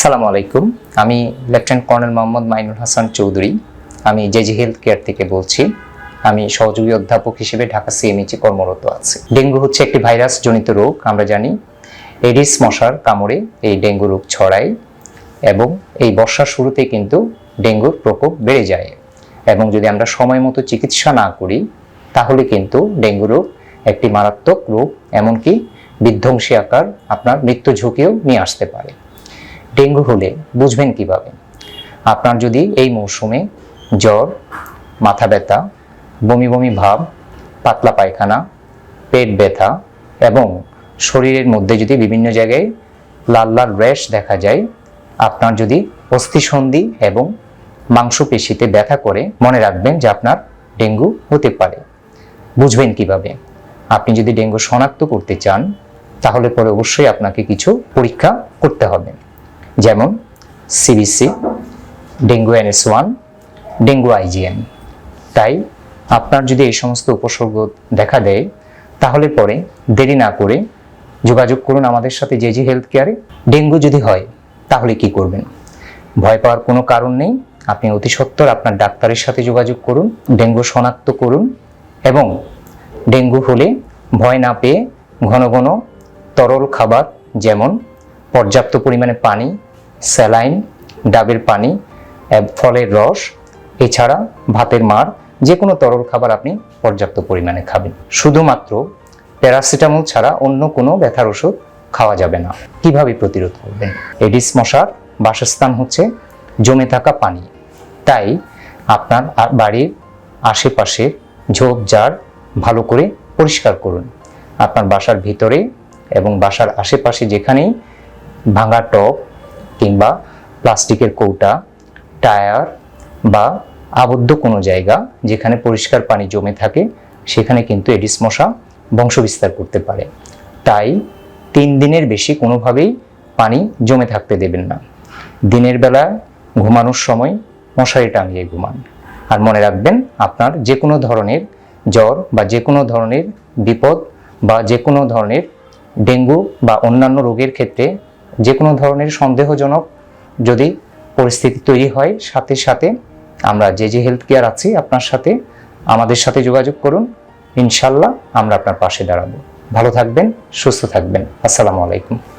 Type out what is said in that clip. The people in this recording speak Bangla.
সালামু আলাইকুম। আমি লেফটেন্যান্ট কর্নেল মোহাম্মদ মাইনুল হাসান চৌধুরী। আমি জেজি হেলথ কেয়ার থেকে বলছি। আমি সহযোগী অধ্যাপক হিসেবে ঢাকা সিএমএইচে কর্মরত আছি। ডেঙ্গু হচ্ছে একটি ভাইরাস জনিত রোগ, আমরা জানি। এডিস মশার কামড়ে এই ডেঙ্গু রোগ ছড়ায় এবং এই বর্ষার শুরুতে কিন্তু ডেঙ্গুর প্রকোপ বেড়ে যায়। এবং যদি আমরা সময় মতো চিকিৎসা না করি, তাহলে কিন্তু ডেঙ্গু রোগ একটি মারাত্মক রোগ, এমনকি বিধ্বংসী আকার আপনার মৃত্যু ঝুঁকিও নিয়ে আসতে পারে। ডেঙ্গু হলে বুঝবেন কীভাবে? আপনার যদি এই মৌসুমে জ্বর, মাথা ব্যথা, বমি বমি ভাব, পাতলা পায়খানা, পেট ব্যথা এবং শরীরের মধ্যে যদি বিভিন্ন জায়গায় লাল লাল র্যাশ দেখা যায়, আপনার যদি অস্থিসন্ধি এবং মাংসপেশিতে ব্যথা করে, মনে রাখবেন যে আপনার ডেঙ্গু হতে পারে। বুঝবেন কীভাবে? আপনি যদি ডেঙ্গু শনাক্ত করতে চান, তাহলে পরে অবশ্যই আপনাকে কিছু পরীক্ষা করতে হবে। যেমন CBC dengue NS one dengue IgM তাই আপনার যদি এই সমস্ত উপসর্গ দেখা দেয়, তাহলে পরে দেরি না করে যোগাযোগ করুন আমাদের সাথে জেজি হেলথ কেয়ারে ডেঙ্গু যদি হয়, তাহলে কি করবেন? ভয় পাওয়ার কোনো কারণ নেই, আপনি অতি সত্বর আপনার ডাক্তারের সাথে যোগাযোগ করুন, ডেঙ্গু শনাক্ত করুন এবং ডেঙ্গু হলে ভয় না পেয়ে ঘন ঘন তরল খাবার যেমন পর্যাপ্ত পরিমাণে পানি, স্যালাইন, ডাবের পানি ফলের রস, এছাড়া ভাতের মার যে কোনো তরল খাবার আপনি পর্যাপ্ত পরিমাণে খাবেন। শুধুমাত্র প্যারাসিটামল ছাড়া অন্য কোনো ব্যথার ওষুধ খাওয়া যাবে না। কীভাবে প্রতিরোধ করবেন? এডিস মশার বাসস্থান হচ্ছে জমে থাকা পানি। তাই আপনার বাড়ির আশেপাশের ঝোপঝাড় ভালো করে পরিষ্কার করুন। আপনার বাসার ভিতরে এবং বাসার আশেপাশে যেখানেই ভাঙা টব কিংবা প্লাস্টিকের কৌটা, টায়ার বা আবদ্ধ কোনো জায়গা যেখানে পরিষ্কার পানি জমে থাকে, সেখানে কিন্তু এডিস মশা বংশবিস্তার করতে পারে। তাই তিন দিনের বেশি কোনোভাবেই পানি জমে থাকতে দেবেন না। দিনের বেলা ঘুমানোর সময় মশারি টাঙিয়ে ঘুমান। আর মনে রাখবেন, আপনার যে কোনো ধরনের জ্বর বা যে কোনো ধরনের বিপদ বা যে কোনো ধরনের ডেঙ্গু বা অন্যান্য রোগের ক্ষেত্রে যে কোনো ধরনের সন্দেহজনক যদি পরিস্থিতি তৈরি হয়, সাথে সাথে আমরা যে যে হেলথ কেয়ার আছি আপনার সাথে, আমাদের সাথে যোগাযোগ করুন। ইনশাল্লাহ আমরা আপনার পাশে দাঁড়াবো। ভালো থাকবেন, সুস্থ থাকবেন। আসসালামু আলাইকুম।